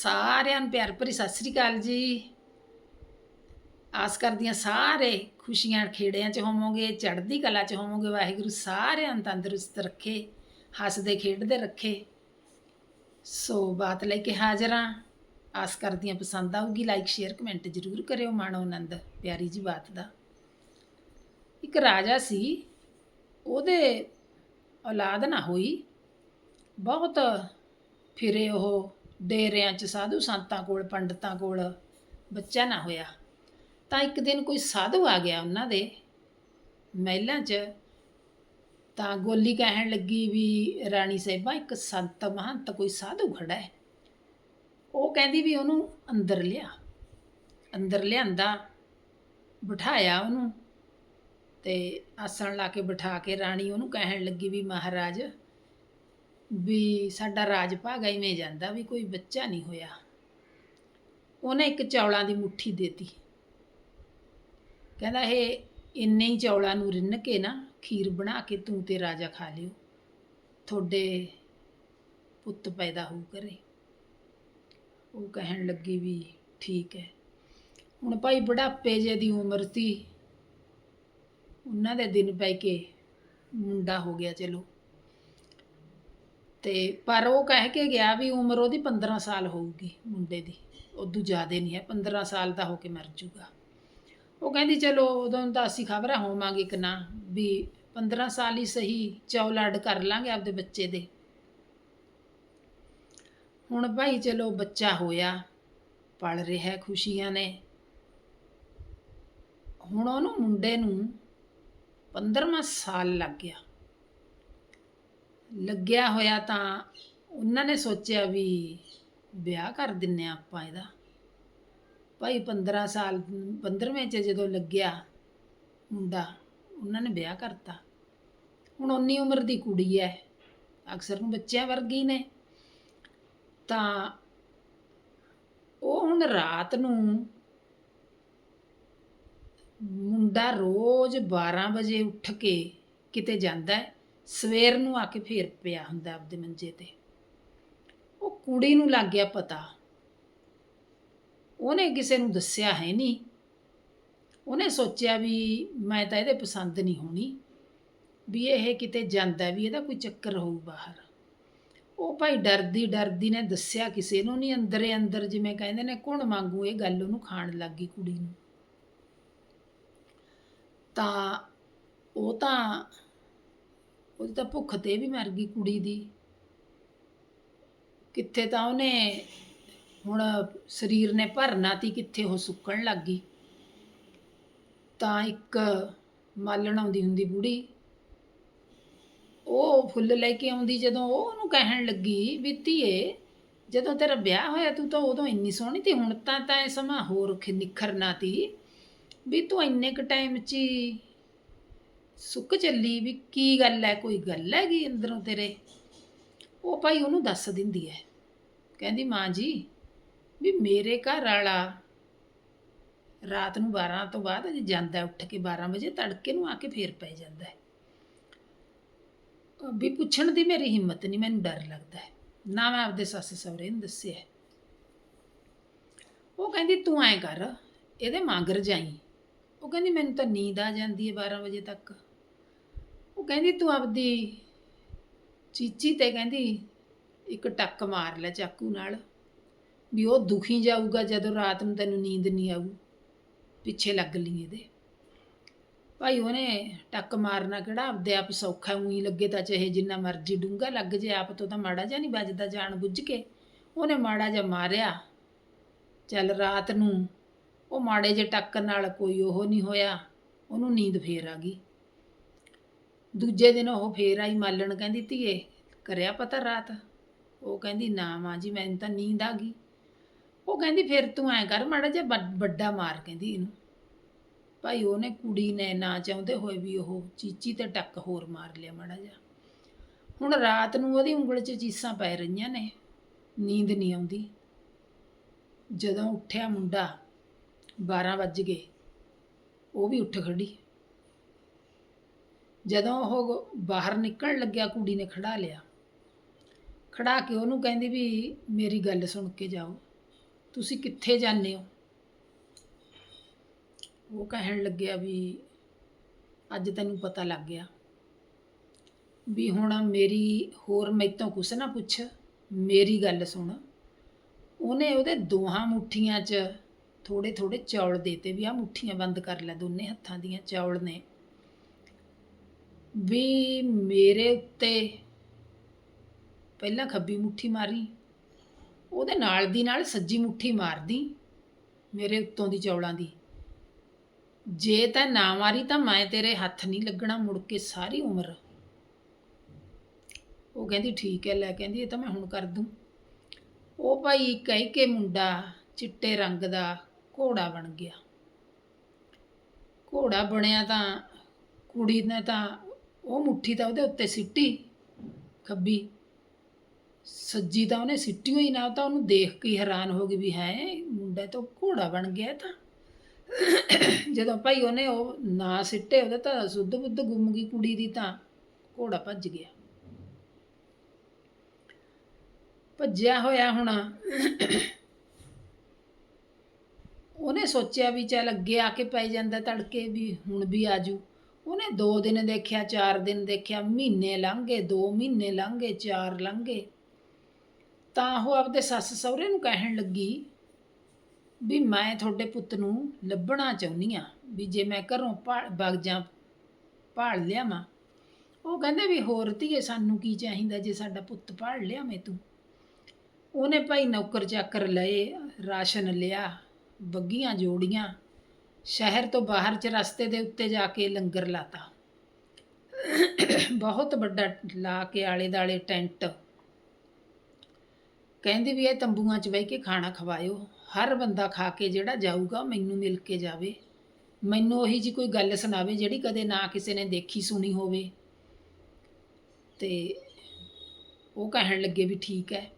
ਸਾਰਿਆਂ ਨੂੰ ਪਿਆਰ ਭਰੀ ਸਤਿ ਸ੍ਰੀ ਅਕਾਲ ਜੀ। ਆਸ ਕਰਦੀ ਹਾਂ ਸਾਰੇ ਖੁਸ਼ੀਆਂ ਖੇੜਿਆਂ 'ਚ ਹੋਵੋਗੇ, ਚੜ੍ਹਦੀ ਕਲਾ 'ਚ ਹੋਵੋਗੇ, ਵਾਹਿਗੁਰੂ ਸਾਰਿਆਂ ਨੂੰ ਤੰਦਰੁਸਤ ਰੱਖੇ, ਹੱਸਦੇ ਖੇਡਦੇ ਰੱਖੇ। ਸੋ ਬਾਤ ਲੈ ਕੇ ਹਾਜ਼ਰ ਹਾਂ। ਆਸ ਕਰਦੀ ਹਾਂ ਪਸੰਦ ਆਊਗੀ ਲਾਈਕ ਸ਼ੇਅਰ ਕਮੈਂਟ ਜ਼ਰੂਰ ਕਰਿਓ ਮਾਣੋ ਆਨੰਦ, ਪਿਆਰੀ ਜੀ ਬਾਤ ਦਾ। ਇੱਕ ਰਾਜਾ ਸੀ, ਉਹਦੇ ਔਲਾਦ ਨਾ ਹੋਈ, ਬਹੁਤ ਫਿਰੇ ਉਹ ਡੇਰਿਆਂ 'ਚ ਸਾਧੂ ਸੰਤਾਂ ਕੋਲ, ਪੰਡਤਾਂ ਕੋਲ ਬੱਚਾ ਨਾ ਹੋਇਆ। ਤਾਂ ਇੱਕ ਦਿਨ ਕੋਈ ਸਾਧੂ ਆ ਗਿਆ ਉਹਨਾਂ ਦੇ ਮਹਿਲਾਂ 'ਚ। ਤਾਂ ਗੋਲੀ ਕਹਿਣ ਲੱਗੀ ਵੀ ਰਾਣੀ ਸਾਹਿਬਾ, ਇੱਕ ਸੰਤ ਮਹੰਤ, ਕੋਈ ਸਾਧੂ ਖੜਾ ਹੈ। ਉਹ ਕਹਿੰਦੀ ਵੀ ਉਹਨੂੰ ਅੰਦਰ ਲਿਆ। ਅੰਦਰ ਲਿਆਂਦਾ, ਬਿਠਾਇਆ ਉਹਨੂੰ ਤੇ ਆਸਣ ਲਾ ਕੇ ਬਿਠਾ ਕੇ ਰਾਣੀ ਉਹਨੂੰ ਕਹਿਣ ਲੱਗੀ ਵੀ ਮਹਾਰਾਜ ਵੀ ਸਾਡਾ ਰਾਜ ਭਾਗਾ ਇਵੇਂ ਜਾਂਦਾ ਵੀ ਕੋਈ ਬੱਚਾ ਨਹੀਂ ਹੋਇਆ। ਉਹਨੇ ਇੱਕ ਚੌਲਾਂ ਦੀ ਮੁੱਠੀ ਦੇਤੀ। ਕਹਿੰਦਾ ਇਹ ਇੰਨੇ ਹੀ ਚੌਲਾਂ ਨੂੰ ਰਿੰਨ ਕੇ ਨਾ ਖੀਰ ਬਣਾ ਕੇ ਤੂੰ ਤੇ ਰਾਜਾ ਖਾ ਲਿਓ। ਤੁਹਾਡੇ ਪੁੱਤ ਪੈਦਾ ਹੋਊ ਕਰੇ ਉਹ ਕਹਿਣ ਲੱਗੀ ਵੀ ਠੀਕ ਹੈ। ਹੁਣ ਭਾਈ ਬੁਢਾਪੇ ਜੇ ਦੀ ਉਮਰ ਸੀ। ਉਹਨਾਂ ਦੇ ਦਿਨ ਪੈ ਕੇ ਮੁੰਡਾ ਹੋ ਗਿਆ, ਚਲੋ। ਤੇ ਪਰ ਉਹ ਕਹਿ ਕੇ ਗਿਆ ਵੀ ਉਮਰ ਉਹਦੀ 15 ਸਾਲ ਹੋਊਗੀ ਮੁੰਡੇ ਦੀ, ਉਦੋਂ ਜ਼ਿਆਦਾ ਨਹੀਂ ਹੈ 15 ਸਾਲ ਦਾ ਹੋ ਕੇ ਮਰ ਜੂਗਾ। ਉਹ ਕਹਿੰਦੀ ਚਲੋ ਉਦੋਂ ਤਾਂ ਅਸੀਂ ਖਬਰਾਂ ਹੋਵਾਂਗੇ ਕਿ ਨਾ, ਵੀ 15 ਸਾਲ ਹੀ ਸਹੀ ਚੌਲਾਡ ਕਰ ਲਾਂਗੇ ਆਪਦੇ ਬੱਚੇ ਦੇ। ਹੁਣ ਭਾਈ ਚਲੋ ਬੱਚਾ ਹੋਇਆ, ਪਲ ਰਿਹਾ ਖੁਸ਼ੀਆਂ ਨੇ। ਹੁਣ ਉਹਨੂੰ ਮੁੰਡੇ ਨੂੰ 15ਵਾਂ ਸਾਲ ਲੱਗ ਗਿਆ। ਲੱਗਿਆ ਹੋਇਆ ਤਾਂ ਉਹਨਾਂ ਨੇ ਸੋਚਿਆ ਵੀ ਵਿਆਹ ਕਰ ਦਿੰਨੇ ਆ ਆਪਾਂ ਇਹਦਾ। ਭਾਈ 15 ਸਾਲ 15ਵੇਂ ਚ ਜਦੋਂ ਲੱਗਿਆ ਮੁੰਡਾ, ਉਹਨਾਂ ਨੇ ਵਿਆਹ ਕਰਤਾ। ਹੁਣ ਉਨੀ ਉਮਰ ਦੀ ਕੁੜੀ ਹੈ ਅਕਸਰ ਨੂੰ ਬੱਚਿਆਂ ਵਰਗੀ ਨੇ। ਤਾਂ ਉਹ ਹੁਣ ਰਾਤ ਨੂੰ ਮੁੰਡਾ ਰੋਜ਼ 12 ਵਜੇ ਉੱਠ ਕੇ ਕਿਤੇ ਜਾਂਦਾ ਹੈ ਸਵੇਰ ਨੂੰ ਆ ਕੇ ਫੇਰ ਪਿਆ ਹੁੰਦਾ ਆਪਦੇ ਮੰਜੇ ਤੇ। ਉਹ ਕੁੜੀ ਨੂੰ ਲੱਗ ਗਿਆ ਪਤਾ। ਉਹਨੇ ਕਿਸੇ ਨੂੰ ਦੱਸਿਆ ਹੈ ਨਹੀਂ। ਉਹਨੇ ਸੋਚਿਆ ਵੀ ਮੈਂ ਤਾਂ ਇਹਦੇ ਪਸੰਦ ਨਹੀਂ ਹੋਣੀ। ਵੀ ਇਹ ਕਿਤੇ ਜਾਂਦਾ ਵੀ ਇਹਦਾ ਕੋਈ ਚੱਕਰ ਹੋਊ ਬਾਹਰ। ਉਹ ਭਾਈ ਡਰਦੀ ਡਰਦੀ ਨੇ ਦੱਸਿਆ ਕਿਸੇ ਨੂੰ ਨਹੀਂ। ਅੰਦਰੇ ਅੰਦਰ ਜਿਵੇਂ ਕਹਿੰਦੇ ਨੇ ਕੌਣ ਮੰਗੂ ਇਹ ਗੱਲ ਉਹਨੂੰ ਖਾਣ ਲੱਗ ਗਈ ਕੁੜੀ ਨੂੰ। ਤਾਂ ਉਹ ਤਾਂ ਉਹਦੀ ਤਾਂ ਭੁੱਖ ਤੇ ਵੀ ਮਰ ਗਈ ਕੁੜੀ ਦੀ। ਕਿੱਥੇ ਤਾਂ ਉਹਨੇ ਹੁਣ ਸਰੀਰ ਨੇ ਭਰਨਾ ਤੀ, ਕਿੱਥੇ ਉਹ ਸੁੱਕਣ ਲੱਗ ਗਈ। ਤਾਂ ਇੱਕ ਮਾਲਣ ਆਉਂਦੀ ਹੁੰਦੀ ਬੁੜੀ। ਉਹ ਫੁੱਲ ਲੈ ਕੇ ਆਉਂਦੀ ਜਦੋਂ ਉਹ ਉਹਨੂੰ ਕਹਿਣ ਲੱਗੀ ਵੀ ਧੀਏ, ਜਦੋਂ ਤੇਰਾ ਵਿਆਹ ਹੋਇਆ ਤੂੰ ਤਾਂ ਉਦੋਂ ਇੰਨੀ ਸੋਹਣੀ ਤੀ, ਹੁਣ ਤਾਂ ਤਾਂ ਇਹ ਸਮਾਂ ਹੋਰ ਨਿਖਰਨਾ ਤੀ। ਵੀ ਤੂੰ ਇੰਨੇ ਕ ਟਾਈਮ 'ਚ ਹੀ ਸੁੱਕ ਚੱਲੀ ਵੀ ਕੀ ਗੱਲ ਹੈ, ਕੋਈ ਗੱਲ ਹੈਗੀ ਅੰਦਰੋਂ ਤੇਰੇ? ਉਹ ਭਾਈ ਉਹਨੂੰ ਦੱਸ ਦਿੰਦੀ ਹੈ। ਕਹਿੰਦੀ, ਮਾਂ ਜੀ, ਵੀ ਮੇਰੇ ਘਰ ਵਾਲਾ ਰਾਤ ਨੂੰ 12 ਤੋਂ ਬਾਅਦ ਅਜੇ ਜਾਂਦਾ ਉੱਠ ਕੇ 12 ਵਜੇ ਤੜਕੇ ਨੂੰ ਆ ਕੇ ਫੇਰ ਪੈ ਜਾਂਦਾ ਹੈ। ਵੀ ਪੁੱਛਣ ਦੀ ਮੇਰੀ ਹਿੰਮਤ ਨਹੀਂ, ਮੈਨੂੰ ਡਰ ਲੱਗਦਾ ਹੈ। ਨਾ ਮੈਂ ਆਪਦੇ ਸੱਸ ਸਹੁਰੇ ਨੂੰ ਦੱਸਿਆ ਉਹ ਕਹਿੰਦੀ, ਤੂੰ ਐ ਕਰ, ਇਹਦੇ ਮਾਂਗਰ ਜਾਈ। ਉਹ ਕਹਿੰਦੀ, ਮੈਨੂੰ ਤਾਂ ਨੀਂਦ ਆ ਜਾਂਦੀ ਹੈ 12 ਵਜੇ ਤੱਕ। ਉਹ ਕਹਿੰਦੀ, ਤੂੰ ਆਪਦੀ ਚੀਚੀ ਤੇ ਕਹਿੰਦੀ ਇੱਕ ਟੱਕ ਮਾਰ ਲੈ ਚਾਕੂ ਨਾਲ ਵੀ ਉਹ ਦੁਖੀ ਜਾਊਗਾ ਜਦੋਂ ਰਾਤ ਨੂੰ ਤੈਨੂੰ ਨੀਂਦ ਨਹੀਂ ਆਊ, ਪਿੱਛੇ ਲੱਗ ਲਈ ਇਹਦੇ। ਭਾਈ ਉਹਨੇ ਟੱਕ ਮਾਰਨਾ ਕਿਹੜਾ, ਆਪਦੇ ਆਪ ਸੌਖਾ ਉਹੀ ਲੱਗੇ ਤਾਂ ਚਾਹੇ ਜਿੰਨਾ ਮਰਜ਼ੀ ਡੂੰਗਾ ਲੱਗ ਜੇ, ਆਪ ਤੋਂ ਤਾਂ ਮਾੜਾ ਜਿਹਾ ਨਹੀਂ ਵੱਜਦਾ ਜਾਣ ਬੁੱਝ ਕੇ। ਉਹਨੇ ਮਾੜਾ ਜਿਹਾ ਮਾਰਿਆ। ਚੱਲ ਰਾਤ ਨੂੰ ਉਹ ਮਾੜੇ ਜੇ ਟੱਕ ਨਾਲ ਕੋਈ ਉਹ ਨਹੀਂ ਹੋਇਆ, ਉਹਨੂੰ ਨੀਂਦ ਫੇਰ ਆ ਗਈ। ਦੂਜੇ ਦਿਨ ਉਹ ਫੇਰ ਆਈ ਮਾਲਣ, ਕਹਿੰਦੀ, ਧੀਏ, ਕਰਿਆ ਪਤਾ ਰਾਤ? ਉਹ ਕਹਿੰਦੀ, ਨਾ ਮਾਂ ਜੀ, ਮੈਨੂੰ ਤਾਂ ਨੀਂਦ ਆ ਗਈ। ਉਹ ਕਹਿੰਦੀ, ਫਿਰ ਤੂੰ ਐ ਕਰ, ਮਾੜਾ ਜਿਹਾ ਵੱਡ- ਵੱਡਾ ਮਾਰ, ਕਹਿੰਦੀ ਇਹਨੂੰ। ਭਾਈ ਉਹਨੇ ਕੁੜੀ ਨੇ ਨਾ ਚਾਹੁੰਦੇ ਹੋਏ ਵੀ ਉਹ ਚੀਚੀ ਤੇ ਟੱਕ ਹੋਰ ਮਾਰ ਲਿਆ ਮਾੜਾ ਜਿਹਾ। ਹੁਣ ਰਾਤ ਨੂੰ ਉਹਦੀ ਉਂਗਲ 'ਚ ਚੀਸਾਂ ਪੈ ਰਹੀਆਂ ਨੇ, ਨੀਂਦ ਨਹੀਂ ਆਉਂਦੀ। ਜਦੋਂ ਉੱਠਿਆ ਮੁੰਡਾ 12 ਵੱਜ ਗਏ, ਉਹ ਵੀ ਉੱਠ ਖੜੀ। ਜਦੋਂ ਉਹ ਬਾਹਰ ਨਿਕਲਣ ਲੱਗਿਆ, ਕੁੜੀ ਨੇ ਖੜਾ ਲਿਆ। ਖੜਾ ਕੇ ਉਹਨੂੰ ਕਹਿੰਦੀ ਵੀ, ਮੇਰੀ ਗੱਲ ਸੁਣ ਕੇ ਜਾਓ। ਤੁਸੀਂ ਕਿੱਥੇ ਜਾਂਦੇ ਹੋ? ਉਹ ਕਹਿਣ ਲੱਗਿਆ ਵੀ, ਅੱਜ ਤੈਨੂੰ ਪਤਾ ਲੱਗ ਗਿਆ ਵੀ ਹੁਣ ਮੇਰੀ, ਹੋਰ ਮੈਤੋਂ ਕੁਛ ਨਾ ਪੁੱਛ, ਮੇਰੀ ਗੱਲ ਸੁਣ। ਉਹਨੇ ਉਹਦੇ ਦੋਹਾਂ ਮੁੱਠੀਆਂ 'ਚ ਥੋੜੇ ਥੋੜੇ ਚੌਲ ਦੇਤੇ ਵੀ ਆ ਮੁੱਠੀਆਂ ਬੰਦ ਕਰ ਲੈ ਦੋਨੇ ਹੱਥਾਂ ਦੀਆਂ ਚੌਲ ਨੇ। ਵੀ ਮੇਰੇ ਉੱਤੇ ਪਹਿਲਾਂ ਖੱਬੀ ਮੁੱਠੀ ਮਾਰੀ, ਉਹਦੇ ਨਾਲ ਦੀ ਨਾਲ ਸੱਜੀ ਮੁੱਠੀ ਮਾਰਦੀ ਮੇਰੇ ਉੱਤੋਂ ਦੀ ਚੌਲਾਂ ਦੀ। ਜੇ ਤਾਂ ਨਾ ਮਾਰੀ ਤਾਂ ਮੈਂ ਤੇਰੇ ਹੱਥ ਨਹੀਂ ਲੱਗਣਾ ਮੁੜ ਕੇ ਸਾਰੀ ਉਮਰ। ਉਹ ਕਹਿੰਦੀ, ਠੀਕ ਹੈ, ਲੈ, ਕਹਿੰਦੀ, ਇਹ ਤਾਂ ਮੈਂ ਹੁਣ ਕਰ ਦੂੰ। ਉਹ ਭਾਈ ਕਹਿ ਕੇ ਮੁੰਡਾ ਚਿੱਟੇ ਰੰਗ ਦਾ ਘੋੜਾ ਬਣ ਗਿਆ। ਘੋੜਾ ਬਣਿਆ ਤਾਂ ਕੁੜੀ ਨੇ ਤਾਂ ਉਹ ਮੁੱਠੀ ਤਾਂ ਉਹਦੇ ਉੱਤੇ ਸਿੱਟੀ, ਖੱਬੀ। ਸੱਜੀ ਤਾਂ ਉਹਨੇ ਸਿੱਟੀ ਹੋਈ, ਨਾ ਉਹ ਤਾਂ ਉਹਨੂੰ ਦੇਖ ਕੇ ਹੀ ਹੈਰਾਨ ਹੋ ਗਈ ਵੀ ਹੈ, ਮੁੰਡਾ ਤਾਂ ਘੋੜਾ ਬਣ ਗਿਆ ਤਾਂ। ਜਦੋਂ ਭਾਈ ਉਹਨੇ ਉਹ ਨਾ ਸਿੱਟੇ, ਉਹਦਾ ਤਾਂ ਸੁੱਧ ਬੁੱਧ ਗੁੰਮ ਗਈ ਕੁੜੀ ਦੀ ਤਾਂ, ਘੋੜਾ ਭੱਜ ਗਿਆ। ਭੱਜਿਆ ਹੋਇਆ ਹੁਣ। ਉਹਨੇ ਸੋਚਿਆ ਵੀ ਚੱਲ ਅੱਗੇ ਆ ਕੇ ਪੈ ਜਾਂਦਾ ਤੜਕੇ ਵੀ ਹੁਣ ਵੀ ਆਜੂ। ਉਹਨੇ 2 ਦਿਨ ਦੇਖਿਆ 4 ਦਿਨ ਦੇਖਿਆ, ਮਹੀਨੇ ਲੰਘੇ 2 ਮਹੀਨੇ ਲੰਘੇ 4 ਲੰਘੇ। ਤਾਂ ਉਹ ਆਪਦੇ ਸੱਸ ਸਹੁਰੇ ਨੂੰ ਕਹਿਣ ਲੱਗੀ ਵੀ ਮੈਂ ਤੁਹਾਡੇ ਪੁੱਤ ਨੂੰ ਲੱਭਣਾ ਚਾਹੁੰਦੀ ਆ ਵੀ ਜੇ ਮੈਂ ਘਰੋਂ ਭਾ- ਵਗ ਜਾ ਭਾਲ ਲਿਆਵਾਂ। ਉਹ ਕਹਿੰਦੇ ਵੀ ਹੋਰ ਧੀਏ, ਸਾਨੂੰ ਕੀ ਚਾਹੀਦਾ ਜੇ ਸਾਡਾ ਪੁੱਤ ਭਾਲ ਲਿਆਵੇਂ ਤੂੰ? ਉਹਨੇ ਭਾਈ ਨੌਕਰ ਚਾਕਰ ਲਏ, ਰਾਸ਼ਨ ਲਿਆ, ਬੱਗੀਆਂ ਜੋੜੀਆਂ ਸ਼ਹਿਰ ਤੋਂ ਬਾਹਰ ਚ ਰਸਤੇ ਦੇ ਉੱਤੇ ਜਾ ਕੇ ਲੰਗਰ ਲਾਤਾ। ਬਹੁਤ ਵੱਡਾ ਲਾ ਕੇ ਆਲੇ ਦਾਲੇ ਟੈਂਟ। ਕਹਿੰਦੀ ਵੀ ਇਹ ਤੰਬੂਆਂ 'ਚ ਬਹਿ ਕੇ ਖਾਣਾ ਖਵਾਇਓ। ਹਰ ਬੰਦਾ ਖਾ ਕੇ ਜਿਹੜਾ ਜਾਊਗਾ ਮੈਨੂੰ ਮਿਲ ਕੇ ਜਾਵੇ। ਮੈਨੂੰ ਉਹੀ ਜੀ ਕੋਈ ਗੱਲ ਸੁਣਾਵੇ ਜਿਹੜੀ ਕਦੇ ਨਾ ਕਿਸੇ ਨੇ ਦੇਖੀ ਸੁਣੀ ਹੋਵੇ। ਤੇ ਉਹ ਕਹਿਣ ਲੱਗੇ ਵੀ ਠੀਕ ਹੈ।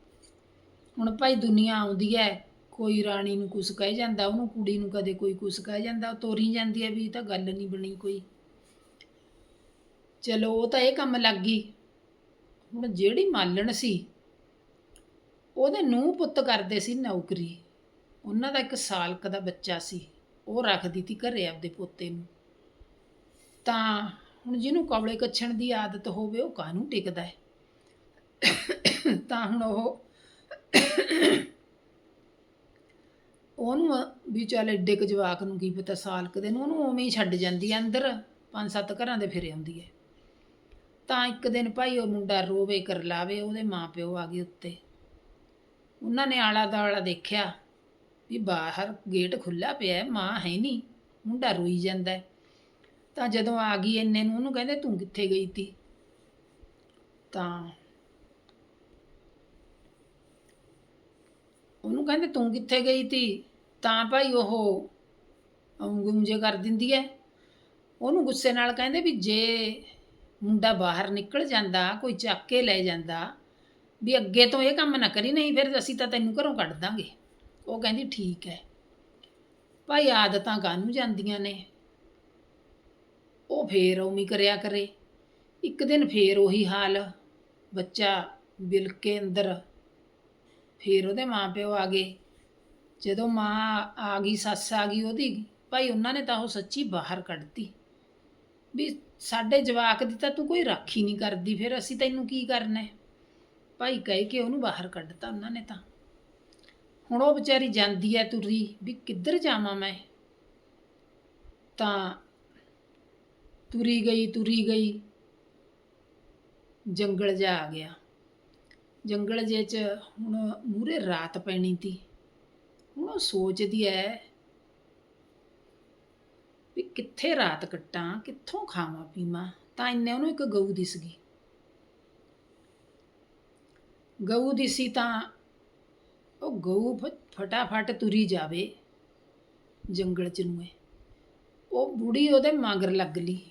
ਹੁਣ ਭਾਈ ਦੁਨੀਆ ਆਉਂਦੀ ਹੈ। ਕੋਈ ਰਾਣੀ ਨੂੰ ਕੁਛ ਕਹਿ ਜਾਂਦਾ, ਉਹਨੂੰ ਕੁੜੀ ਨੂੰ ਕਦੇ ਕੋਈ ਕੁਛ ਕਹਿ ਜਾਂਦਾ, ਉਹ ਤੋਰੀ ਜਾਂਦੀ ਹੈ ਵੀ ਇਹ ਤਾਂ ਗੱਲ ਨਹੀਂ ਬਣੀ ਕੋਈ। ਚਲੋ, ਉਹ ਤਾਂ ਇਹ ਕੰਮ ਲੱਗ ਗਈ। ਹੁਣ ਜਿਹੜੀ ਮਾਲਣ ਸੀ, ਉਹਦੇ ਨੂੰ ਪੁੱਤ ਕਰਦੇ ਸੀ ਨੌਕਰੀ। ਉਹਨਾਂ ਦਾ ਇੱਕ ਸਾਲ ਕੁ ਦਾ ਬੱਚਾ ਸੀ, ਉਹ ਰੱਖਦੀ ਤੀ ਘਰੇ ਆਪਦੇ ਪੋਤੇ ਨੂੰ। ਤਾਂ ਹੁਣ ਜਿਹਨੂੰ ਕੌਲੇ ਕੱਛਣ ਦੀ ਆਦਤ ਹੋਵੇ, ਉਹ ਕਾਹਨੂੰ ਟਿਕਦਾ ਹੈ? ਤਾਂ ਹੁਣ ਉਹ ਉਹਨੂੰ ਵੀ ਚੱਲ ਏਡੇ ਕੁ ਜਵਾਕ ਨੂੰ ਕੀ ਪਤਾ ਸਾਲ ਕੁ ਦੇ ਨੂੰ ਉਹਨੂੰ ਉਵੇਂ ਹੀ ਛੱਡ ਜਾਂਦੀ ਹੈ ਅੰਦਰ ਪੰਜ ਸੱਤ ਘਰਾਂ ਦੇ ਫਿਰੇ ਆਉਂਦੀ ਹੈ ਤਾਂ ਇੱਕ ਦਿਨ ਭਾਈ ਉਹ ਮੁੰਡਾ ਰੋਵੇ ਕਰ ਲਾਵੇ ਉਹਦੇ ਮਾਪਿਓ ਆ ਗਏ ਉੱਤੇ। ਉਹਨਾਂ ਨੇ ਆਲਾ ਦਾਲਾ ਦੇਖਿਆ ਵੀ ਬਾਹਰ ਗੇਟ ਖੁੱਲਾ ਪਿਆ ਮਾਂ ਹੈ ਨਹੀਂ, ਮੁੰਡਾ ਰੋਈ ਜਾਂਦਾ ਤਾਂ ਜਦੋਂ ਆ ਗਈ ਇੰਨੇ ਨੂੰ, ਉਹਨੂੰ ਕਹਿੰਦੇ ਤੂੰ ਕਿੱਥੇ ਗਈ ਤੀ? ਤਾਂ ਉਹਨੂੰ ਕਹਿੰਦੇ ਤੂੰ ਕਿੱਥੇ ਗਈ ਤੀ? ਤਾਂ ਭਾਈ ਉਹ ਗੁੰਜੇ ਕਰ ਦਿੰਦੀ ਹੈ ਉਹਨੂੰ ਗੁੱਸੇ ਨਾਲ ਕਹਿੰਦੇ ਵੀ ਜੇ ਮੁੰਡਾ ਬਾਹਰ ਨਿਕਲ ਜਾਂਦਾ, ਕੋਈ ਚੱਕ ਕੇ ਲੈ ਜਾਂਦਾ, ਵੀ ਅੱਗੇ ਤੋਂ ਇਹ ਕੰਮ ਨਾ ਕਰੀ, ਨਹੀਂ ਫਿਰ ਅਸੀਂ ਤਾਂ ਤੈਨੂੰ ਘਰੋਂ ਕੱਢ ਦਾਂਗੇ। ਉਹ ਕਹਿੰਦੀ ਠੀਕ ਹੈ ਭਾਈ ਆਦਤਾਂ ਕਾਹਨੂੰ ਜਾਂਦੀਆਂ ਨੇ? ਉਹ ਫੇਰ ਉਮੀ ਕਰਿਆ ਕਰੇ। ਇੱਕ ਦਿਨ ਫੇਰ ਉਹੀ ਹਾਲ। ਬੱਚਾ ਬਿਲਕੇ ਅੰਦਰ ਫਿਰ ਉਹਦੇ ਮਾਪਿਓ ਆ ਗਏ। ਜਦੋਂ ਮਾਂ ਆ ਗਈ, ਸੱਸ ਆ ਗਈ ਉਹਦੀ, ਭਾਈ ਉਹਨਾਂ ਨੇ ਤਾਂ ਉਹ ਸੱਚੀ ਬਾਹਰ ਕੱਢਤੀ। ਵੀ ਸਾਡੇ ਜਵਾਕ ਦੀ ਤਾਂ ਤੂੰ ਕੋਈ ਰਾਖੀ ਨਹੀਂ ਕਰਦੀ, ਫਿਰ ਅਸੀਂ ਤੈਨੂੰ ਕੀ ਕਰਨਾ ਭਾਈ ਕਹਿ ਕੇ ਉਹਨੂੰ ਬਾਹਰ ਕੱਢਤਾ ਉਹਨਾਂ ਨੇ ਤਾਂ। ਹੁਣ ਉਹ ਵਿਚਾਰੀ ਜਾਂਦੀ ਹੈ ਤੁਰੀ, ਵੀ ਕਿੱਧਰ ਜਾਵਾਂ ਮੈਂ? ਤਾਂ ਤੁਰੀ ਗਈ ਤੁਰੀ ਗਈ। ਜੰਗਲ ਜਾ ਆ ਗਿਆ। ਜੰਗਲ ਜੇ ਚ ਹੁਣ ਮੂਰੇ ਰਾਤ ਪੈਣੀ ਤੀ। ਹੁਣ ਉਹ ਸੋਚਦੀ ਐ ਵੀ ਕਿੱਥੇ ਰਾਤ ਕੱਟਾਂ, ਕਿੱਥੋਂ ਖਾਵਾਂ, ਪੀਵਾਂ। ਤਾਂ ਇੰਨੇ ਉਹਨੂੰ ਇੱਕ ਗਊ ਦਿਸ ਗਈ ਗਊ ਦਿਸੀ ਤਾਂ ਉਹ ਗਊ ਫ- ਫਟਾਫਟ ਤੁਰੀ ਜਾਵੇ ਜੰਗਲ ਚ ਨੂੰ ਉਹ ਬੁੜੀ ਉਹਦੇ ਮਗਰ ਲੱਗ ਲਈ।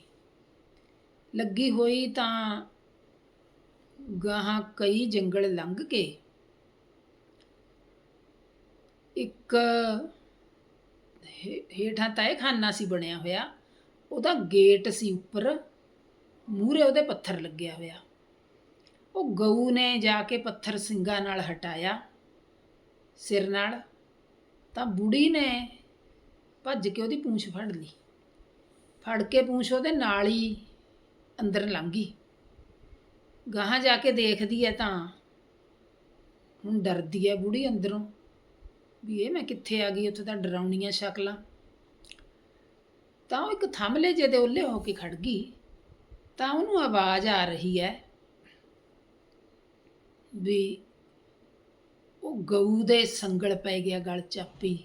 ਲੱਗੀ ਹੋਈ ਤਾਂ ਗਾਹਾਂ ਕਈ ਜੰਗਲ ਲੰਘ ਕੇ। ਇੱਕ ਹੇ- ਹੇਠਾਂ ਤਹਿਖਾਨਾ ਸੀ ਬਣਿਆ ਹੋਇਆ। ਉਹਦਾ ਗੇਟ ਸੀ ਉੱਪਰ। ਮੂਹਰੇ ਉਹਦੇ ਪੱਥਰ ਲੱਗਿਆ ਹੋਇਆ। ਉਹ ਗਊ ਨੇ ਜਾ ਕੇ ਪੱਥਰ ਸਿੰਘਾਂ ਨਾਲ ਹਟਾਇਆ। ਸਿਰ ਨਾਲ। ਤਾਂ ਬੁੜੀ ਨੇ ਭੱਜ ਕੇ ਉਹਦੀ ਪੂੰਛ ਫੜ ਲਈ। ਫੜ ਕੇ ਪੂੰਛ ਉਹਦੇ ਨਾਲ ਹੀ ਅੰਦਰ ਲੰਘ ਗਈ। ਗਾਹਾਂ ਜਾ ਕੇ ਦੇਖਦੀ ਹੈ ਤਾਂ। ਹੁਣ ਡਰਦੀ ਹੈ ਬੁੜੀ ਅੰਦਰੋਂ। ਵੀ ਇਹ ਮੈਂ ਕਿੱਥੇ ਆ ਗਈ, ਉੱਥੇ ਤਾਂ ਡਰਾਉਣੀਆਂ ਸ਼ਕਲਾਂ। ਤਾਂ ਉਹ ਇੱਕ ਥੰਮਲੇ ਜਿਹੇ ਦੇ ਉੱਲੇ ਹੋ ਕੇ ਖੜ ਗਈ, ਤਾਂ ਉਹਨੂੰ ਆਵਾਜ਼ ਆ ਰਹੀ ਹੈ ਵੀ ਉਹ ਗਊ ਦੇ ਸੰਗਲ ਪੈ ਗਿਆ ਗਲ ਚਾਪੀ।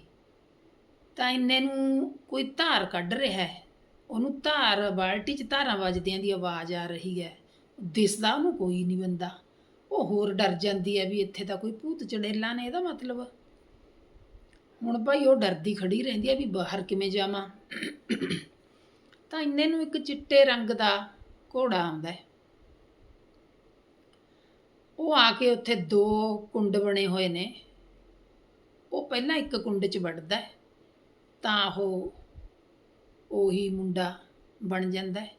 ਤਾਂ ਇੰਨੇ ਨੂੰ ਕੋਈ ਧਾਰ ਕੱਢ ਰਿਹਾ ਹੈ ਉਹਨੂੰ ਧਾਰ, ਬਾਲਟੀ 'ਚ ਧਾਰਾਂ ਵੱਜਦਿਆਂ ਦੀ ਆਵਾਜ਼ ਆ ਰਹੀ ਹੈ ਦਿਸਦਾ ਉਹਨੂੰ ਕੋਈ ਨਹੀਂ ਬੰਦਾ। ਉਹ ਹੋਰ ਡਰ ਜਾਂਦੀ ਹੈ ਵੀ ਇੱਥੇ ਤਾਂ ਕੋਈ ਭੂਤ ਚੜੇਲਾ ਨੇ, ਇਹਦਾ ਮਤਲਬ। ਹੁਣ ਭਾਈ ਉਹ ਡਰਦੀ ਖੜੀ ਰਹਿੰਦੀ ਹੈ ਵੀ ਬਾਹਰ ਕਿਵੇਂ ਜਾਵਾਂ। ਤਾਂ ਇੰਨੇ ਨੂੰ ਇੱਕ ਚਿੱਟੇ ਰੰਗ ਦਾ ਘੋੜਾ ਆਉਂਦਾ ਹੈ। ਉਹ ਆ ਕੇ ਉੱਥੇ ਦੋ ਕੁੰਡ ਬਣੇ ਹੋਏ ਨੇ। ਉਹ ਪਹਿਲਾਂ ਇੱਕ ਕੁੰਡ 'ਚ ਵੜਦਾ ਤਾਂ ਉਹ ਉਹੀ ਮੁੰਡਾ ਬਣ ਜਾਂਦਾ ਹੈ।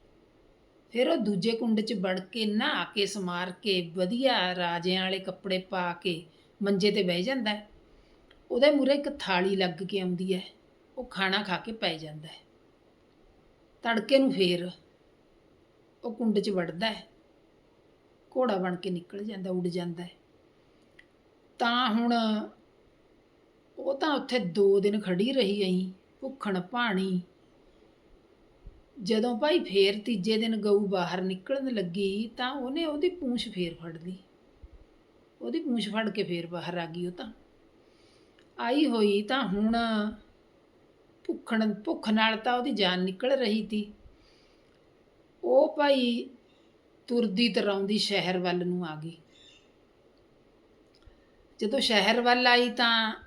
ਫਿਰ ਉਹ ਦੂਜੇ ਕੁੰਡ 'ਚ ਵੜ ਕੇ ਨਹਾ ਕੇ, ਸਮਾਰ ਕੇ, ਵਧੀਆ ਰਾਜਿਆਂ ਵਾਲੇ ਕੱਪੜੇ ਪਾ ਕੇ ਮੰਜੇ ਤੇ ਬਹਿ ਜਾਂਦਾ ਹੈ। ਉਹਦੇ ਮੂਹਰੇ ਇੱਕ ਥਾਲੀ ਲੱਗ ਕੇ ਆਉਂਦੀ ਹੈ। ਉਹ ਖਾਣਾ ਖਾ ਕੇ ਪੈ ਜਾਂਦਾ ਹੈ। ਤੜਕੇ ਨੂੰ ਫੇਰ ਉਹ ਕੁੰਡ 'ਚ ਵੜਦਾ ਹੈ। ਘੋੜਾ ਬਣ ਕੇ ਨਿਕਲ ਜਾਂਦਾ, ਉੱਡ ਜਾਂਦਾ ਹੈ। ਤਾਂ ਹੁਣ ਉਹ ਤਾਂ ਉੱਥੇ 2 ਦਿਨ ਖੜੀ ਰਹੀ ਅਈ ਭੁੱਖਣ ਪਾਣੀ ਜਦੋਂ ਭਾਈ ਫੇਰ ਤੀਜੇ ਦਿਨ ਗਊ ਬਾਹਰ ਨਿਕਲਣ ਲੱਗੀ ਤਾਂ ਉਹਨੇ ਉਹਦੀ ਪੂੰਛ ਫੇਰ ਫੜ ਲਈ। ਉਹਦੀ ਪੂੰਛ ਫੜ ਕੇ ਫੇਰ ਬਾਹਰ ਆ ਗਈ ਉਹ ਤਾਂ। ਆਈ ਹੋਈ ਤਾਂ ਹੁਣ ਭੁੱਖਣ, ਭੁੱਖ ਨਾਲ ਤਾਂ ਉਹਦੀ ਜਾਨ ਨਿਕਲ ਰਹੀ ਤੀ। ਉਹ ਭਾਈ ਤੁਰਦੀ ਤਰਾਉਂਦੀ ਸ਼ਹਿਰ ਵੱਲ ਨੂੰ ਆ ਗਈ। ਜਦੋਂ ਸ਼ਹਿਰ ਵੱਲ ਆਈ ਤਾਂ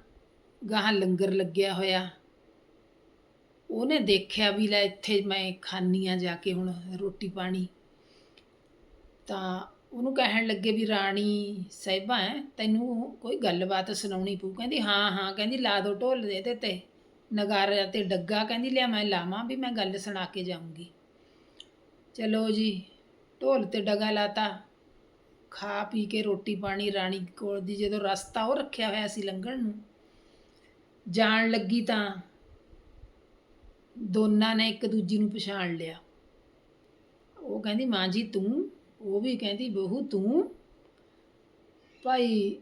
ਗਾਹਾਂ ਲੰਗਰ ਲੱਗਿਆ ਹੋਇਆ। ਉਹਨੇ ਦੇਖਿਆ ਵੀ ਲੈ ਇੱਥੇ ਮੈਂ ਖਾਨੀ ਆ ਜਾ ਕੇ ਹੁਣ ਰੋਟੀ ਪਾਣੀ। ਤਾਂ ਉਹਨੂੰ ਕਹਿਣ ਲੱਗੇ ਵੀ ਰਾਣੀ ਸਾਹਿਬਾ, ਹੈ, ਤੈਨੂੰ ਕੋਈ ਗੱਲਬਾਤ ਸੁਣਾਉਣੀ ਪਊ। ਕਹਿੰਦੀ, ਹਾਂ ਹਾਂ। ਕਹਿੰਦੀ, ਲਾ ਦੋ ਢੋਲ ਦੇ ਤੇ ਤੇ, ਨਗਾਰਾ ਤੇ ਡੱਗਾ। ਕਹਿੰਦੀ, ਲਿਆ ਮੈਂ ਲਾਵਾਂ ਵੀ ਮੈਂ ਗੱਲ ਸੁਣਾ ਕੇ ਜਾਊਂਗੀ। ਚਲੋ ਜੀ, ਢੋਲ ਤੇ ਡਗਾ ਲਾਤਾ। ਖਾ ਪੀ ਕੇ ਰੋਟੀ ਪਾਣੀ ਰਾਣੀ ਕੋਲ ਦੀ ਜਦੋਂ ਰਸਤਾ ਉਹ ਰੱਖਿਆ ਹੋਇਆ ਸੀ ਲੰਘਣ ਨੂੰ। ਜਾਣ ਲੱਗੀ ਤਾਂ ਦੋਨਾਂ ਨੇ ਇੱਕ ਦੂਜੀ ਨੂੰ ਪਛਾਣ ਲਿਆ। ਉਹ ਕਹਿੰਦੀ, ਮਾਂ ਜੀ, ਤੂੰ ਉਹ ਵੀ ਕਹਿੰਦੀ, ਬਹੂ, ਤੂੰ ਭਾਈ,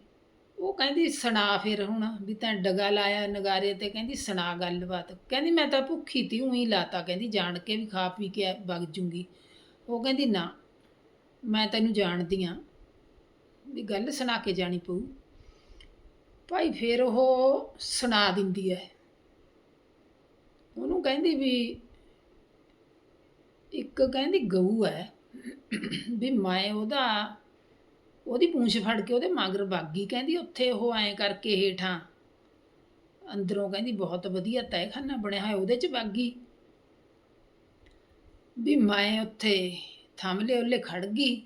ਉਹ ਕਹਿੰਦੀ, ਸੁਣਾ ਫਿਰ ਹੁਣ ਵੀ ਤੈਂ ਡਗਾ ਲਾਇਆ ਨਗਾਰੇ ਤੇ। ਕਹਿੰਦੀ, ਸੁਣਾ ਗੱਲਬਾਤ। ਕਹਿੰਦੀ, ਮੈਂ ਤਾਂ ਭੁੱਖੀ ਤੀ, ਉਹੀ ਲਾਤਾ। ਕਹਿੰਦੀ, ਜਾਣ ਕੇ ਵੀ ਖਾ ਪੀ ਕੇ ਵਗ ਜੂੰਗੀ। ਉਹ ਕਹਿੰਦੀ, ਨਾ, ਮੈਂ ਤੈਨੂੰ ਜਾਣਦੀ ਆ ਵੀ ਗੱਲ ਸੁਣਾ ਕੇ ਜਾਣੀ ਪਊ। ਭਾਈ, ਫਿਰ ਉਹ ਸੁਣਾ ਦਿੰਦੀ ਹੈ। ਉਹਨੂੰ ਕਹਿੰਦੀ ਵੀ, ਇੱਕ ਕਹਿੰਦੀ ਗਊ ਹੈ, ਵੀ ਮੈਂ ਉਹਦਾ, ਉਹਦੀ ਪੂੰਛ ਫੜ ਕੇ ਉਹਦੇ ਮਗਰ ਬਾਗੀ। ਕਹਿੰਦੀ ਉੱਥੇ ਉਹ ਐਂ ਕਰਕੇ ਹੇਠਾਂ ਅੰਦਰੋਂ ਕਹਿੰਦੀ ਬਹੁਤ ਵਧੀਆ ਤਹਿਖਾਨਾ ਬਣਿਆ ਹੋਇਆ, ਉਹਦੇ ਚ ਬਾਗੀ। ਵੀ ਮੈਂ ਉੱਥੇ ਥੰਮਲੇ ਉਹਲੇ ਖੜ ਗਈ,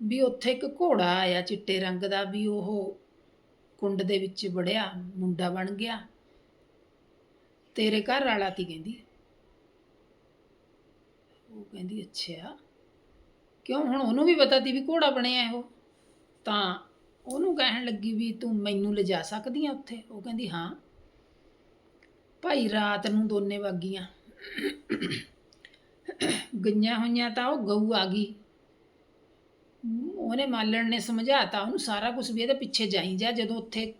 ਵੀ ਉੱਥੇ ਇੱਕ ਘੋੜਾ ਆਇਆ ਚਿੱਟੇ ਰੰਗ ਦਾ, ਵੀ ਉਹ ਕੁੰਡ ਦੇ ਵਿੱਚ ਵੜਿਆ, ਮੁੰਡਾ ਬਣ ਗਿਆ। ਤੇਰੇ ਘਰ ਵਾਲਾ ਤੀ ਕਹਿੰਦੀ ਉਹ ਕਹਿੰਦੀ ਅੱਛਾ ਕਿਉਂ? ਹੁਣ ਉਹਨੂੰ ਵੀ ਪਤਾ ਤੀ ਵੀ ਘੋੜਾ ਬਣਿਆ ਇਹੋ। ਤਾਂ ਉਹਨੂੰ ਕਹਿਣ ਲੱਗੀ ਵੀ ਤੂੰ ਮੈਨੂੰ ਲਿਜਾ ਸਕਦੀ ਆ ਉੱਥੇ? ਉਹ ਕਹਿੰਦੀ, ਹਾਂ। ਭਾਈ, ਰਾਤ ਨੂੰ ਦੋਨੇ ਵਾਗੀਆਂ ਗਈਆਂ ਹੋਈਆਂ ਤਾਂ ਉਹ ਗਊ ਆ ਗਈ। ਉਹਨੇ ਮਾਲਣ ਨੇ ਸਮਝਾਤਾ, ਉਹਨੂੰ ਸਾਰਾ ਕੁਝ ਵੀ ਇਹਦੇ ਪਿੱਛੇ ਜਾਈ ਜਾ ਜਦੋਂ ਉੱਥੇ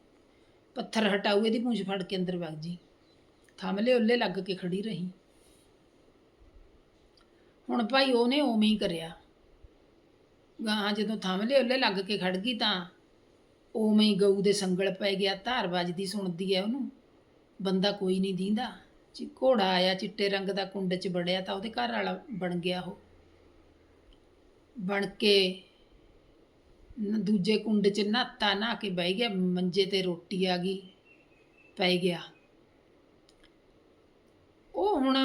ਪੱਥਰ ਹਟਾਊ, ਇਹਦੀ ਪੂੰਛ ਫੜ ਕੇ ਅੰਦਰ ਵਗ ਜੀ। ਥੰਮਲੇ ਉੱਲੇ ਲੱਗ ਕੇ ਖੜੀ ਰਹੀ। ਹੁਣ ਭਾਈ ਉਹਨੇ ਉਵੇਂ ਹੀ ਕਰਿਆ। ਗਾਂ ਜਦੋਂ ਥੰਮਲੇ ਉੱਲੇ ਲੱਗ ਕੇ ਖੜ ਗਈ ਤਾਂ ਉਵੇਂ ਹੀ ਗਊ ਦੇ ਸੰਗਲ ਪੈ ਗਿਆ, ਧਾਰ ਵੱਜਦੀ ਸੁਣਦੀ ਐ ਉਹਨੂੰ। ਬੰਦਾ ਕੋਈ ਨਹੀਂ ਦੀਂਦਾ। ਜੀ ਘੋੜਾ ਆਇਆ, ਚਿੱਟੇ ਰੰਗ ਦਾ ਕੁੰਡ 'ਚ ਵੜਿਆ ਤਾਂ ਉਹਦੇ ਘਰ ਵਾਲਾ ਬਣ ਗਿਆ ਉਹ। ਬਣ ਕੇ ਦੂਜੇ ਕੁੰਡ 'ਚ ਨਹਾਤਾ, ਨਹਾ ਕੇ ਬਹਿ ਗਿਆ, ਮੰਜੇ ਤੇ ਰੋਟੀ ਆ ਗਈ, ਪੈ ਗਿਆ। ਉਹ ਹੁਣ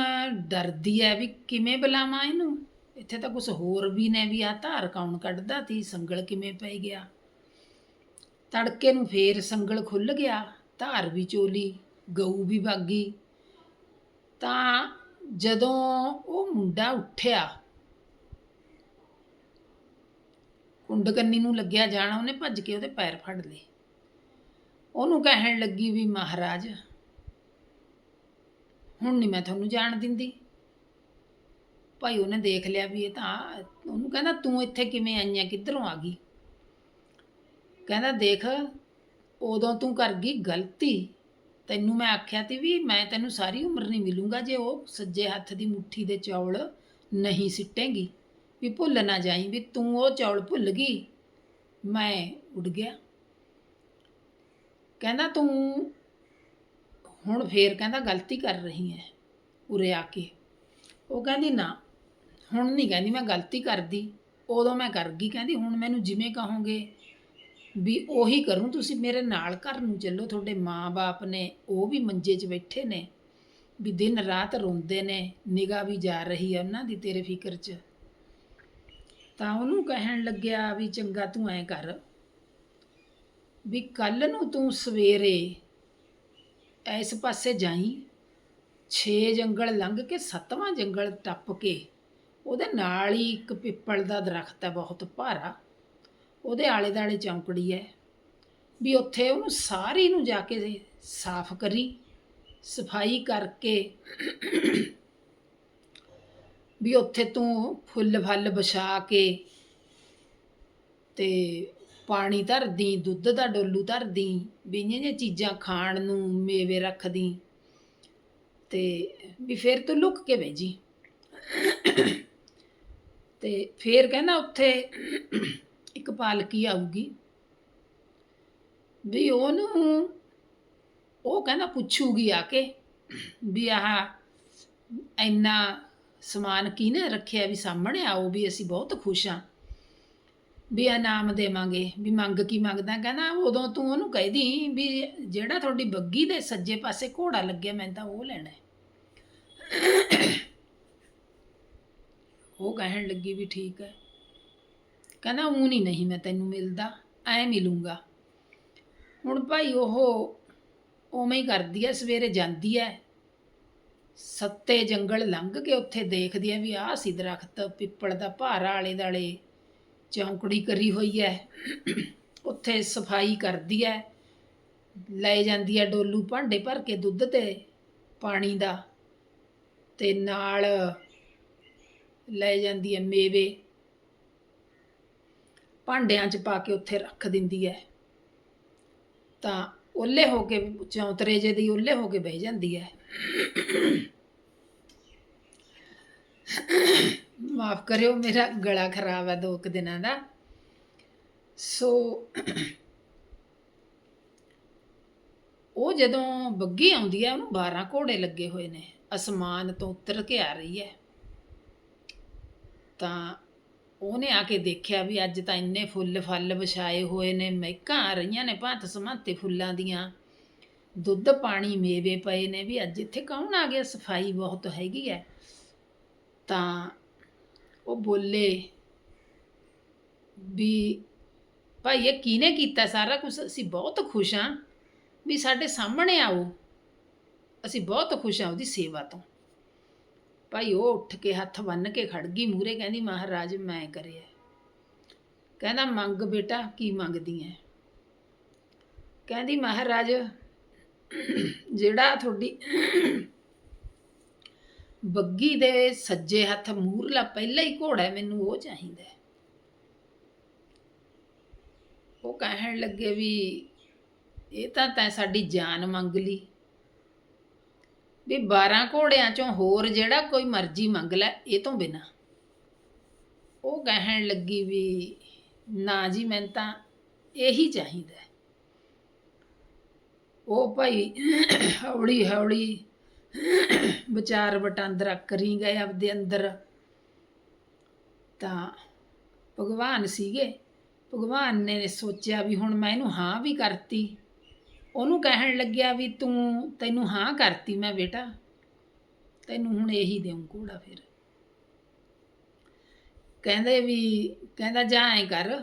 ਡਰਦੀ ਐ ਵੀ ਕਿਵੇਂ ਬੁਲਾਵਾਂ ਇਹਨੂੰ? ਇੱਥੇ ਤਾਂ ਕੁਝ ਹੋਰ ਵੀ ਨੇ ਵੀ ਆ ਧਾਰ ਕੌਣ ਕੱਢਦਾ ਤੀ ਸੰਗਲ ਕਿਵੇਂ ਪੈ ਗਿਆ? ਤੜਕੇ ਨੂੰ ਫੇਰ ਸੰਗਲ ਖੁੱਲ ਗਿਆ, ਧਾਰ ਵੀ ਚੋਲੀ, ਗਊ ਵੀ ਭਾਗੀ ਤਾਂ ਜਦੋਂ ਉਹ ਮੁੰਡਾ ਉੱਠਿਆ ਕੁੰਡਕੰਨੀ ਨੂੰ ਲੱਗਿਆ ਜਾਣਾ, ਉਹਨੇ ਭੱਜ ਕੇ ਉਹਦੇ ਪੈਰ ਫੜ ਲਏ। ਉਹਨੂੰ ਕਹਿਣ ਲੱਗੀ ਵੀ ਮਹਾਰਾਜ ਹੁਣ ਨਹੀਂ ਮੈਂ ਤੁਹਾਨੂੰ ਜਾਣ ਦਿੰਦੀ। ਭਾਈ ਉਹਨੇ ਦੇਖ ਲਿਆ ਵੀ ਇਹ ਤਾਂ ਉਹਨੂੰ ਕਹਿੰਦਾ, ਤੂੰ ਇੱਥੇ ਕਿਵੇਂ ਆਈ ਆਂ? ਕਿੱਧਰੋਂ ਆ ਗਈ? ਕਹਿੰਦਾ, ਦੇਖ, ਉਦੋਂ ਤੂੰ ਕਰ ਗਈ ਗਲਤੀ। ਤੈਨੂੰ ਮੈਂ ਆਖਿਆ ਤੀ ਵੀ ਮੈਂ ਤੈਨੂੰ ਸਾਰੀ ਉਮਰ ਨਹੀਂ ਮਿਲੂੰਗਾ ਜੇ ਉਹ ਸੱਜੇ ਹੱਥ ਦੀ ਮੁੱਠੀ ਦੇ ਚੌਲ ਨਹੀਂ ਸਿੱਟੇਗੀ। ਵੀ ਭੁੱਲ ਨਾ ਜਾਈ ਵੀ ਤੂੰ ਉਹ ਚੌਲ ਭੁੱਲ ਗਈ। ਮੈਂ ਉੱਡ ਗਿਆ। ਕਹਿੰਦਾ, ਤੂੰ ਹੁਣ ਫੇਰ ਕਹਿੰਦਾ ਗਲਤੀ ਕਰ ਰਹੀ ਹੈ ਉਰੇ ਆ ਕੇ। ਉਹ ਕਹਿੰਦੀ, ਨਾ, ਹੁਣ ਨਹੀਂ ਕਹਿੰਦੀ ਮੈਂ ਗਲਤੀ ਕਰਦੀ। ਉਦੋਂ ਮੈਂ ਕਰ ਗਈ। ਕਹਿੰਦੀ, ਹੁਣ ਮੈਨੂੰ ਜਿਵੇਂ ਕਹੋਗੇ ਵੀ ਉਹੀ ਕਰੂੰ। ਤੁਸੀਂ ਮੇਰੇ ਨਾਲ ਘਰ ਨੂੰ ਚੱਲੋ। ਤੁਹਾਡੇ ਮਾਂ-ਬਾਪ ਨੇ, ਉਹ ਵੀ ਮੰਜੇ 'ਚ ਬੈਠੇ ਨੇ ਵੀ ਦਿਨ ਰਾਤ ਰੋਂਦੇ ਨੇ, ਨਿਗਾਹ ਵੀ ਜਾ ਰਹੀ ਹੈ ਉਹਨਾਂ ਦੀ ਤੇਰੇ ਫਿਕਰ 'ਚ। ਤਾਂ ਉਹਨੂੰ ਕਹਿਣ ਲੱਗਿਆ ਵੀ ਚੰਗਾ ਤੂੰ ਐ ਕਰ ਵੀ ਕੱਲ ਨੂੰ ਤੂੰ ਸਵੇਰੇ ਇਸ ਪਾਸੇ ਜਾਈ 6 ਜੰਗਲ ਲੰਘ ਕੇ 7ਵਾਂ ਜੰਗਲ ਟੱਪ ਕੇ, ਉਹਦੇ ਨਾਲ ਹੀ ਇੱਕ ਪਿੱਪਲ ਦਾ ਦਰਖਤ ਹੈ, ਬਹੁਤ ਭਾਰਾ। ਉਹਦੇ ਆਲੇ ਦਾਲੇ ਚੌਂਕੜੀ ਹੈ। ਵੀ ਉੱਥੇ ਉਹਨੂੰ ਸਾਰੀ ਨੂੰ ਜਾ ਕੇ ਸਾਫ਼ ਕਰੀ, ਸਫ਼ਾਈ ਕਰਕੇ। ਵੀ ਉੱਥੇ ਤੂੰ ਫੁੱਲ ਫਲ ਵਿਛਾ ਕੇ ਤੇ ਪਾਣੀ ਧਰਦੀ, ਦੁੱਧ ਦਾ ਡੋਲੂ ਧਰਦੀ ਵੀ ਇੰਨੀਆਂ ਜਿਹੀਆਂ ਚੀਜ਼ਾਂ ਖਾਣ ਨੂੰ ਮੇਵੇ ਰੱਖਦੀ। ਤੇ ਵੀ ਫਿਰ ਤੂੰ ਲੁੱਕ ਕੇ ਭੇਜੀ ਤੇ ਫਿਰ ਕਹਿੰਦਾ ਉੱਥੇ ਇੱਕ ਪਾਲਕੀ ਆਊਗੀ। ਵੀ ਉਹਨੂੰ, ਉਹ ਕਹਿੰਦਾ ਪੁੱਛੂਗੀ ਆ ਕੇ ਵੀ ਆਹ ਇੰਨਾ ਸਮਾਨ ਕਿਹਨੇ ਰੱਖਿਆ ਵੀ ਸਾਹਮਣੇ ਆਓ ਵੀ ਅਸੀਂ ਬਹੁਤ ਖੁਸ਼ ਹਾਂ ਵੀ ਇਨਾਮ ਦੇਵਾਂਗੇ, ਵੀ ਮੰਗ ਕੀ ਮੰਗਦਾ, ਕਹਿੰਦਾ ਉਦੋਂ ਤੂੰ ਉਹਨੂੰ ਕਹਿਦੀ ਵੀ ਜਿਹੜਾ ਤੁਹਾਡੀ ਬੱਗੀ ਦੇ ਸੱਜੇ ਪਾਸੇ ਘੋੜਾ ਲੱਗਿਆ, ਮੈਂ ਤਾਂ ਉਹ ਲੈਣਾ ਉਹ ਕਹਿਣ ਲੱਗੀ ਵੀ ਠੀਕ ਹੈ। ਕਹਿੰਦਾ ਉਹ ਨਹੀਂ ਨਹੀਂ ਮੈਂ ਤੈਨੂੰ ਮਿਲਦਾ, ਐ ਮਿਲੂੰਗਾ। ਹੁਣ ਭਾਈ ਉਹ ਉਵੇਂ ਹੀ ਕਰਦੀ ਐ ਸਵੇਰੇ ਜਾਂਦੀ ਐ ਸੱਤੇ ਜੰਗਲ ਲੰਘ ਕੇ ਉੱਥੇ ਦੇਖਦੀ ਐ ਵੀ ਆਹ ਸੀ ਦਰਖਤ ਪਿੱਪਲ ਦਾ ਭਾਰਾ ਆਲੇ ਦਾਲੇ ਚੌਂਕੜੀ ਕਰੀ ਹੋਈ ਹੈ। ਉੱਥੇ ਸਫ਼ਾਈ ਕਰਦੀ ਹੈ। ਲੈ ਜਾਂਦੀ ਹੈ ਡੋਲੂ ਭਾਂਡੇ ਭਰ ਕੇ ਦੁੱਧ ਤੇ ਪਾਣੀ ਦਾ ਤੇ ਨਾਲ ਲੈ ਜਾਂਦੀ ਹੈ ਮੇਵੇ। ਭਾਂਡਿਆਂ 'ਚ ਪਾ ਕੇ ਉੱਥੇ ਰੱਖ ਦਿੰਦੀ ਹੈ। ਤਾਂ ਓਲੇ ਹੋ ਕੇ ਚੌਂਤਰੇ ਜੇ ਦੀ ਓਲੇ ਹੋ ਕੇ ਬਹਿ ਜਾਂਦੀ ਹੈ। ਮਾਫ ਕਰਿਓ, ਮੇਰਾ ਗਲਾ ਖਰਾਬ ਹੈ ਦੋ ਕੁ ਦਿਨਾਂ ਦਾ। ਸੋ ਉਹ ਜਦੋਂ ਬੱਗੀ ਆਉਂਦੀ ਹੈ, ਉਹਨੂੰ 12 ਘੋੜੇ ਲੱਗੇ ਹੋਏ ਨੇ। ਅਸਮਾਨ ਤੋਂ ਉਤਰ ਕੇ ਆ ਰਹੀ ਹੈ। ਤਾਂ ਉਹਨੇ ਆ ਕੇ ਦੇਖਿਆ ਵੀ ਅੱਜ ਤਾਂ ਇੰਨੇ ਫੁੱਲ ਫਲ ਵਿਛਾਏ ਹੋਏ ਨੇ, ਮਹਿਕਾਂ ਆ ਰਹੀਆਂ ਨੇ, ਭਾਂਤ ਸਮਾਤੇ ਫੁੱਲਾਂ ਦੀਆਂ। ਦੁੱਧ ਪਾਣੀ ਮੇਵੇ ਪਏ ਨੇ ਵੀ ਅੱਜ ਇੱਥੇ ਕੌਣ ਆ ਗਿਆ? ਸਫ਼ਾਈ ਬਹੁਤ ਹੈਗੀ ਹੈ। ਤਾਂ ਉਹ ਬੋਲੇ ਵੀ ਭਾਈ ਇਹ ਕਿਹਨੇ ਕੀਤਾ ਸਾਰਾ ਕੁਝ ਅਸੀਂ ਬਹੁਤ ਖੁਸ਼ ਹਾਂ ਵੀ ਸਾਡੇ ਸਾਹਮਣੇ ਆਓ। ਅਸੀਂ ਬਹੁਤ ਖੁਸ਼ ਹਾਂ ਉਹਦੀ ਸੇਵਾ ਤੋਂ। ਭਾਈ ਉਹ ਉੱਠ ਕੇ ਹੱਥ ਬੰਨ ਕੇ ਖੜ ਗਈ ਮੂਰੇ ਕਹਿੰਦੀ, ਮਹਾਰਾਜ, ਮੈਂ ਕਰਿਆ। ਕਹਿੰਦਾ, ਮੰਗ ਬੇਟਾ, ਕੀ ਮੰਗਦੀ ਐ? ਕਹਿੰਦੀ, ਮਹਾਰਾਜ, ਜਿਹੜਾ ਤੁਹਾਡੀ ਬੱਗੀ ਦੇ ਸੱਜੇ ਹੱਥ ਮੂਰਲਾ ਪਹਿਲਾ ਹੀ ਘੋੜਾ ਮੈਨੂੰ ਉਹ ਚਾਹੀਦਾ ਉਹ ਕਹਿਣ ਲੱਗੇ ਵੀ ਇਹ ਤਾਂ ਤੈਂ ਸਾਡੀ ਜਾਨ ਮੰਗ ਲਈ। ਵੀ 12 ਘੋੜਿਆਂ ਚੋਂ ਹੋਰ ਜਿਹੜਾ ਕੋਈ ਮਰਜ਼ੀ ਮੰਗ ਲੈ, ਇਹ ਤੋਂ ਬਿਨਾ। ਉਹ ਕਹਿਣ ਲੱਗੀ ਵੀ ਨਾ ਜੀ, ਮੈਨੂੰ ਤਾਂ ਇਹੀ ਚਾਹੀਦਾ ਉਹ ਭਾਈ ਹੌਲੀ ਹੌਲੀ ਵਿਚਾਰ ਵਟਾਂਦਰਾ ਕਰੀ ਗਏ ਆਪਦੇ ਅੰਦਰ। ਤਾਂ ਭਗਵਾਨ ਸੀਗੇ। ਭਗਵਾਨ ਨੇ ਸੋਚਿਆ ਵੀ ਹੁਣ ਮੈਂ ਇਹਨੂੰ ਹਾਂ ਵੀ ਕਰਤੀ। ਉਹਨੂੰ ਕਹਿਣ ਲੱਗਿਆ ਵੀ ਤੂੰ ਤੈਨੂੰ ਹਾਂ ਕਰਤੀ ਮੈਂ ਬੇਟਾ। ਤੈਨੂੰ ਹੁਣ ਇਹੀ ਦੇਉਂ ਘੋੜਾ ਫਿਰ। ਕਹਿੰਦੇ ਵੀ, ਕਹਿੰਦਾ ਜਾ ਐ ਕਰ,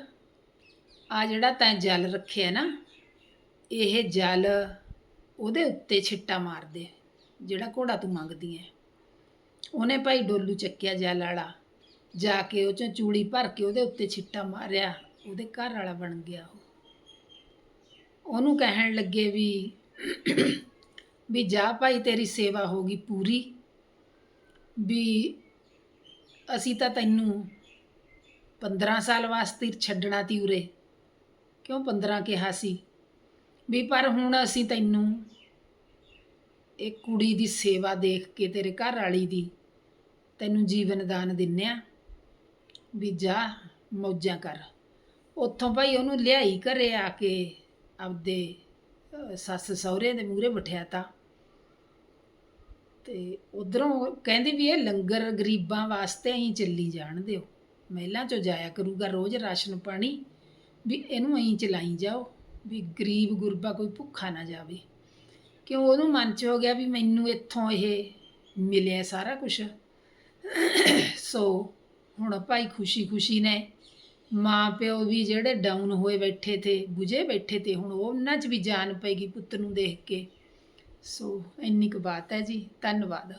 ਆ ਜਿਹੜਾ ਤੈਂ ਜਲ ਰੱਖਿਆ ਨਾ, ਇਹ ਜਲ ਉਹਦੇ ਉੱਤੇ ਛਿੱਟਾ ਮਾਰ ਦੇ। ਜਿਹੜਾ ਘੋੜਾ ਤੂੰ ਮੰਗਦੀ ਐ। ਉਹਨੇ ਭਾਈ ਡੋਲੂ ਚੱਕਿਆ ਜਲ ਵਾਲਾ ਜਾ ਕੇ ਉਹ ਚੋਂ ਚੂੜੀ ਭਰ ਕੇ ਉਹਦੇ ਉੱਤੇ ਛਿੱਟਾ ਮਾਰਿਆ। ਉਹਦੇ ਘਰ ਵਾਲਾ ਬਣ ਗਿਆ ਉਹ। ਉਹਨੂੰ ਕਹਿਣ ਲੱਗੇ ਵੀ ਵੀ ਜਾ ਭਾਈ ਤੇਰੀ ਸੇਵਾ ਹੋ ਗਈ ਪੂਰੀ। ਵੀ ਅਸੀਂ ਤਾਂ ਤੈਨੂੰ 15 ਸਾਲ ਵਾਸਤੇ ਛੱਡਣਾ ਤੀ ਉਰੇ। ਕਿਉਂ 15 ਕਿਹਾ ਸੀ? ਵੀ ਪਰ ਹੁਣ ਅਸੀਂ ਤੈਨੂੰ ਇਹ ਕੁੜੀ ਦੀ ਸੇਵਾ ਦੇਖ ਕੇ ਤੇਰੇ ਘਰ ਵਾਲੀ ਦੀ ਤੈਨੂੰ ਜੀਵਨ ਦਾਨ ਦਿੰਨੇ ਆ। ਵੀ ਜਾ ਮੌਜਾਂ ਕਰ। ਉੱਥੋਂ ਭਾਈ ਉਹਨੂੰ ਲਿਆਈ ਘਰੇ ਆ ਕੇ ਆਪਦੇ ਸੱਸ ਸਹੁਰੇ ਦੇ ਮੂਹਰੇ ਬਿਠਾਤਾ। ਤੇ ਉਧਰੋਂ ਕਹਿੰਦੀ ਵੀ ਇਹ ਲੰਗਰ ਗਰੀਬਾਂ ਵਾਸਤੇ ਹੀ ਚੱਲੀ ਜਾਣ ਦਿਓ। ਮਹਿਲਾਂ ਚੋਂ ਜਾਇਆ ਕਰੂਗਾ ਰੋਜ਼ ਰਾਸ਼ਨ ਪਾਣੀ। ਵੀ ਇਹਨੂੰ ਐਂ ਚਲਾਈ ਜਾਓ। ਵੀ ਗਰੀਬ ਗੁਰਬਾ ਕੋਈ ਭੁੱਖਾ ਨਾ ਜਾਵੇ। ਕਿਉਂ ਉਹਨੂੰ ਮਨ 'ਚ ਹੋ ਗਿਆ ਵੀ ਮੈਨੂੰ ਇੱਥੋਂ ਇਹ ਮਿਲਿਆ ਸਾਰਾ ਕੁਝ ਸੋ ਹੁਣ ਭਾਈ ਖੁਸ਼ੀ ਖੁਸ਼ੀ ਨੇ ਮਾਂ ਪਿਓ ਵੀ ਜਿਹੜੇ ਡਾਊਨ ਹੋਏ ਬੈਠੇ ਤੇ, ਬੁਝੇ ਬੈਠੇ ਤੇ, ਹੁਣ ਉਹਨਾਂ 'ਚ ਵੀ ਜਾਨ ਪੈਗੀ ਪੁੱਤ ਨੂੰ ਦੇਖ ਕੇ। ਸੋ ਇੰਨੀ ਕੁ ਬਾਤ ਹੈ ਜੀ। ਧੰਨਵਾਦ।